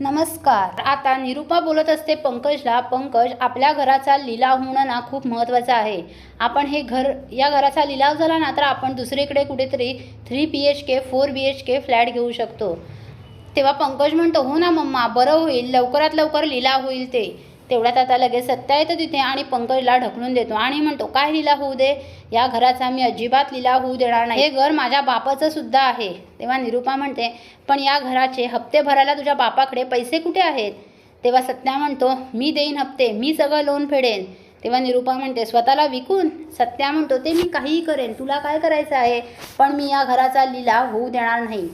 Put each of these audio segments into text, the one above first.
नमस्कार. आता निरुपा बोलत असते पंकजला. पंकज आपल्या घराचा लिलाव होणं ना खूप महत्त्वाचं आहे. आपण हे घर या घराचा लिलाव झाला ना तर आपण दुसरीकडे कुठेतरी three B H K four B H K flat घेऊ शकतो. तेव्हा पंकज म्हणतो हो ना मम्मा बरं होईल. लवकरात लवकर लिलाव होईल ते. तेवढ्यात आता लगेच सत्या येतं तिथे आणि पंकजला ढकलून देतो. आणि म्हणतो काय लिलाव होऊ दे? या घराचा मी अजिबात लिला होऊ देणार नाही. हे घर माझ्या बापाचं सुद्धा आहे. तेव्हा निरुपा म्हणते पण या घराचे हप्ते भरायला तुझ्या बापाकडे पैसे कुठे आहेत? तेव्हा सत्या म्हणतो मी देईन हप्ते मी सगळं लोन फेडेन. तेव्हा निरुपा म्हणते स्वतःला विकून? सत्या म्हणतो ते मी काहीही करेन तुला काय करायचं आहे? पण मी या घराचा लिलाव होऊ देणार नाही.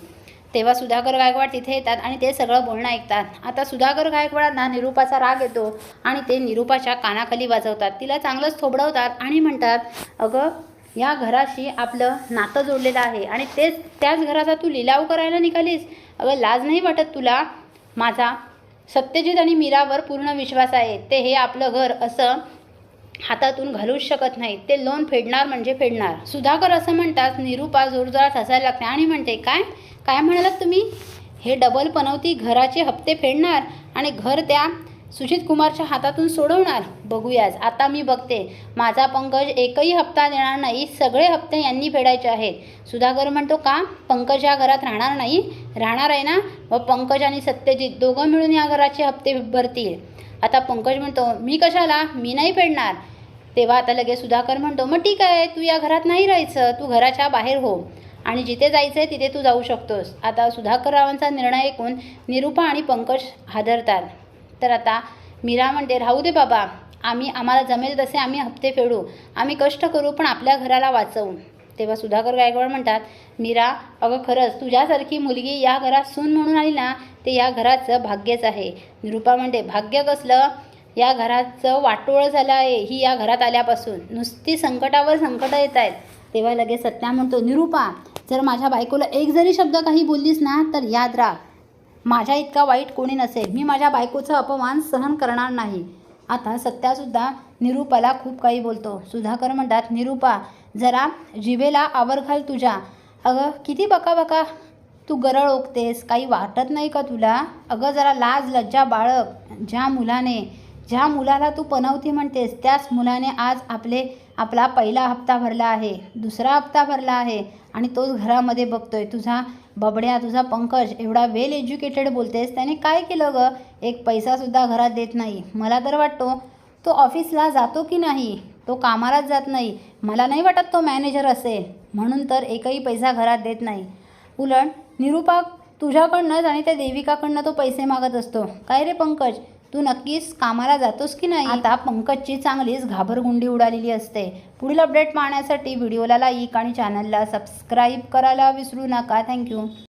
तेव्हा सुधाकर गायकवाड तिथे येतात आणि ते सगळं बोलणं ऐकतात. आता सुधाकर गायकवाडांना निरुपाचा राग येतो आणि ते निरुपाच्या कानाखाली वाजवतात. तिला चांगलंच थोबडवतात आणि म्हणतात अगं या घराशी आपलं नातं जोडलेलं आहे आणि तेच त्याच घराचा तू लिलाव करायला निघालीस? अगं लाज नाही वाटत तुला? माझा सत्यजित आणि मीरावर पूर्ण विश्वास आहे. ते हे आपलं घर असं हातातून घालूच शकत नाही ते लोन फेडणार म्हणजे फेडणार. सुधाकर असं म्हणतात निरुपा जोरजोरात हसायला लागते आणि म्हणते काय? काय म्हणालात तुम्ही? हे डबल पनवती घराचे हप्ते फेडणार आणि घर त्या सुजित कुमारच्या हातातून सोडवणार? बघूयाच. आता मी बघते. माझा पंकज एकही हप्ता देणार नाही. सगळे हप्ते यांनी फेडायचे आहेत. सुधाकर म्हणतो का? पंकज या घरात राहणार नाही. राहणार आहे ना? व पंकज आणि सत्यजित दोघं मिळून या घराचे हप्ते भरतील. आता पंकज म्हणतो मी कशाला? मी नाही फेडणार. तेव्हा आता लगेच सुधाकर म्हणतो मग ठीक आहे. तू या घरात नाही राहायचं. तू घराच्या बाहेर हो. आणि जिथे जायचं आहे तिथे तू जाऊ शकतोस. आता सुधाकररावांचा निर्णय ऐकून निरुपा आणि पंकज हादरतात. तर आता मीरा म्हणते राहू दे बाबा आम्ही आम्हाला जमेल तसे आम्ही हप्ते फेडू. आम्ही कष्ट करू पण आपल्या घराला वाचवू. तेव्हा सुधाकर गायकवाड म्हणतात मीरा अगं खरंच तुझ्यासारखी मुलगी या घरात सून म्हणून आली ना ते या घराचं भाग्यच आहे. निरुपा म्हणते भाग्य कसलं? या घराचं वाटोळं झालं आहे ही या घरात आल्यापासून. नुसती संकटावर संकटं येत आहेत तेव्हा लगेच सत्या म्हणतो निरुपा जर माझ्या बायकोला एक जरी शब्द काही बोललीस ना तर याद राख. माझ्या इतका वाईट कोणी नसेल. मी माझ्या बायकोचा अपमान सहन करणार नाही. आता सत्यासुद्धा निरूपाला खूप काही बोलतो. सुधाकर म्हणतात निरूपा जरा जिभेला आवर घाल तुझ्या. अगं किती बका बका तू गरळ ओकतेस. काही वाटत नाही का तुला? अगं जरा लाज लज्जा बाळग. ज्या मुलाने ज्या मुलाला तू पनवती म्हणतेस त्याच मुलाने आज आपले आपला पहिला हप्ता भरला आहे दुसरा हप्ता भरला आहे आणि तोच घरामध्ये बघतोय. तुझा बबड्या तुझा पंकज एवढा वेल एज्युकेटेड बोलतेस. त्याने काय केलं गं? एक पैसासुद्धा घरात देत नाही. मला तर वाटतो तो ऑफिसला जातो की नाही? तो कामालाच जात नाही. मला नाही वाटत तो मॅनेजर असेल. म्हणून तर एकही पैसा घरात देत नाही. उलट निरुपा तुझ्याकडनंच आणि त्या देविकाकडनं तो पैसे मागत असतो. काय रे पंकज? तू नक्कीच कामाला जातोस की नाही? आता पंकजची चांगलीच घाबरगुंडी उडालेली असते. पुढील अपडेट पाहण्यासाठी व्हिडिओला लाईक आणि चॅनलला सबस्क्राईब करायला विसरू नका. थँक्यू